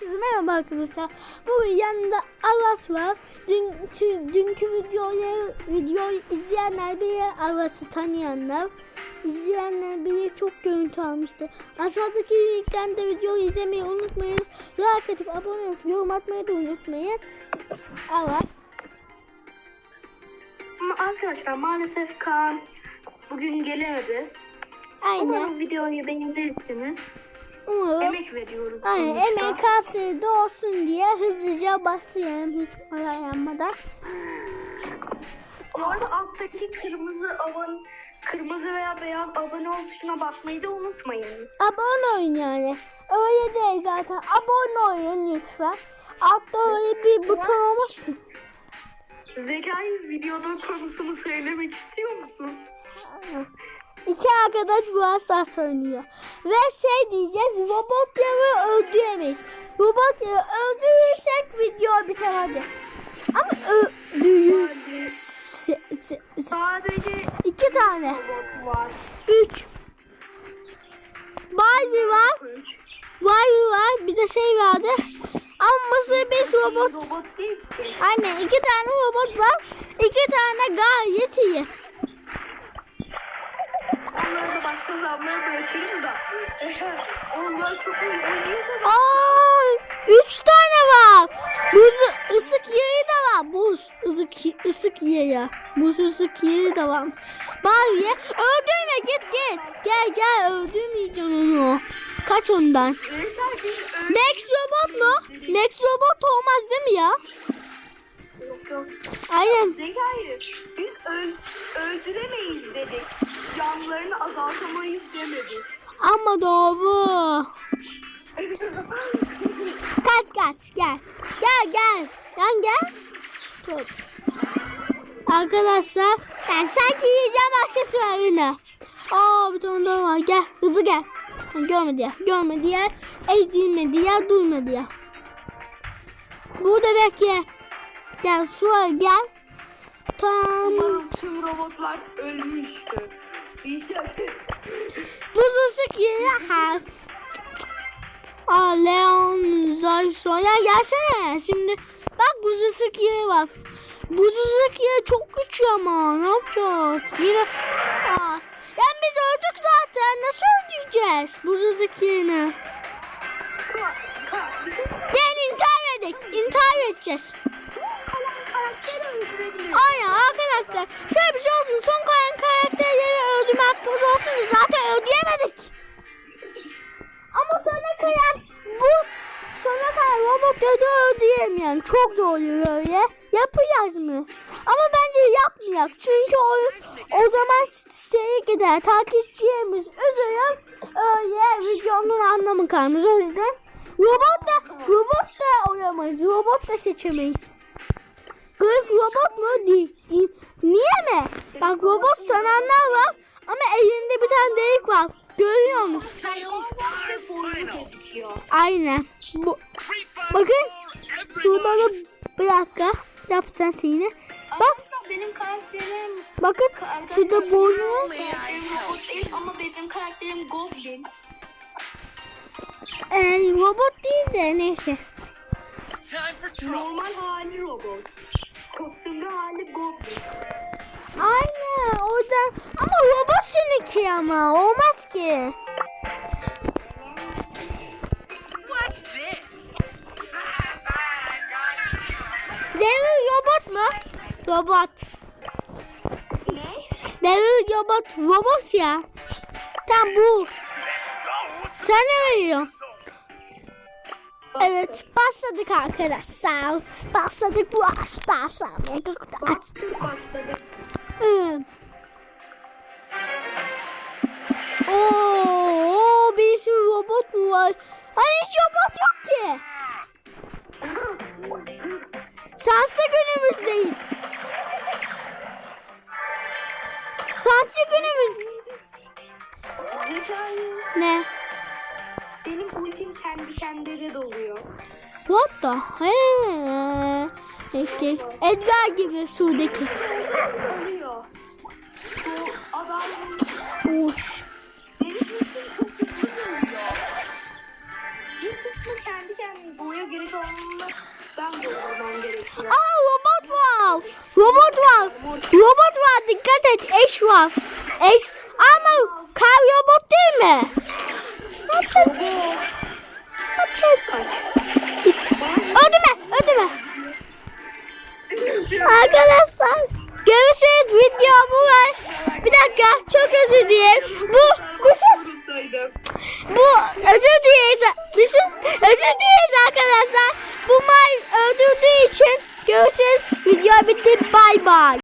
Herkese merhaba arkadaşlar. Bugün yanında Aras var. Dün, dünkü videoyu, videoyu izleyenler bir Aras'ı tanıyanlar. İzleyenler bir çok görüntü almıştı. Aşağıdaki linkten de videoyu izlemeyi unutmayın. Like atıp abone olup yorum atmayı da unutmayın. Aras. Ama arkadaşlar maalesef Kaan bugün gelemedi. Aynen. Umarım videoyu beğenirsiniz. Umarım. Emek veriyoruz. Aynen emek kasede olsun diye hızlıca başlayalım hiç yanmadan. Bu arada alttaki kırmızı abone, kırmızı veya beyaz abone ol tuşuna basmayı da unutmayın. Abone olun yani. Öyle değil zaten. Abone olun lütfen. Altta öyle bir buton olmaz ki. Zekai videonun konusunu söylemek istiyor musun? İki arkadaş bu hasta söylüyor. Ve şey diyeceğiz. Robotları öldüremeyiz. Robotları öldürürsek video biter hadi. Ama öldürürüz. Se- se- se- Sadece İki tane. robot var. Üç. Barbie var. Barbie var. Bir de şey vardı. Ama mısır beş robot. Robot. Aynen iki tane robot var. İki tane gayet iyi. Aa, üç tane var. Buz ısık yeri de var. Buz ısık ısık yeri. Buz ısık yeri de var. Bari öldürme git git. Gel gel öldürmeyeceğim onu. Kaç ondan. Next robot mu? Next robot olmaz değil mi ya? yok yok. Aynen. Zekai biz öl öldüremeyiz dedik. Canlarını azaltamayız demedik. Ama doğru. Kaç kaç gel. Gel gel. Lan gel. Tut. Arkadaşlar ben sanki yiyeceğim aksesuarını. Aa bir tane daha var. Gel hızlı gel. Görmedi ya. Görmedi ya. Ezilmedi ya. Duymadı ya. Burada bekle. Gel suya gel. Tam. Umarım tüm robotlar ölmüştü. İnşallah. Buz ısık yeri ha. Aa Leon Zayson ya gelsene şimdi. Bak buz ısık yeri var. Buz ısık yeri çok güçlü ama ne yapacağız? Yine Aa. Ya biz öldük zaten nasıl öldüreceğiz buz ısık yerini? Gel intihar edelim. İntihar edeceğiz. Aynen arkadaşlar. Şöyle bir şey olsun. Son kalan karakterleri öldürme hakkımız olsun. Zaten ödeyemedik. Sonra kalan bu sonra kalan robotları da ödeyemeyen çok zor oluyor öyle. Yapacağız mı? Ama bence yapmayak. Çünkü o, o zaman şeye gider. Takipçilerimiz üzülür. Öyle videonun anlamı kalmaz. O yüzden robot da robot da olamayız. Robot da seçemeyiz. Grif robot mu? Değil. Niye mi? Bak robot sananlar var ama elinde bir tane delik var. Görüyor musun? Aynen. Bu. Bakın. Şurada da bir dakika. Yap sen seni. Bak. Benim karakterim Bakın. Şurada boynu. ama benim karakterim Goblin. Ee, robot değil de neyse. Normal hali robot. Kostümlü hali Goblin. Aynen. Oradan. Ama robot seninki ama. Olmaz ki. Devir robot mu? Robot. Ne? Devir robot. Robot ya. Tam bu. Sen ne veriyorsun? Evet başladık arkadaşlar. Başladık bu arkadaşlar. Açtık. Başladı. Şanslı günümüzdeyiz. Şanslı günümüz. Ne? benim ultim kendi kendine doluyor. What the hell? Peki. Edgar gibi sudaki. Kalıyor. Eş var. Eş. Ama kar robot değil mi? Ödeme. Ödeme. Arkadaşlar. Görüşürüz video bu var. Bir dakika. Çok özür dilerim. Bu.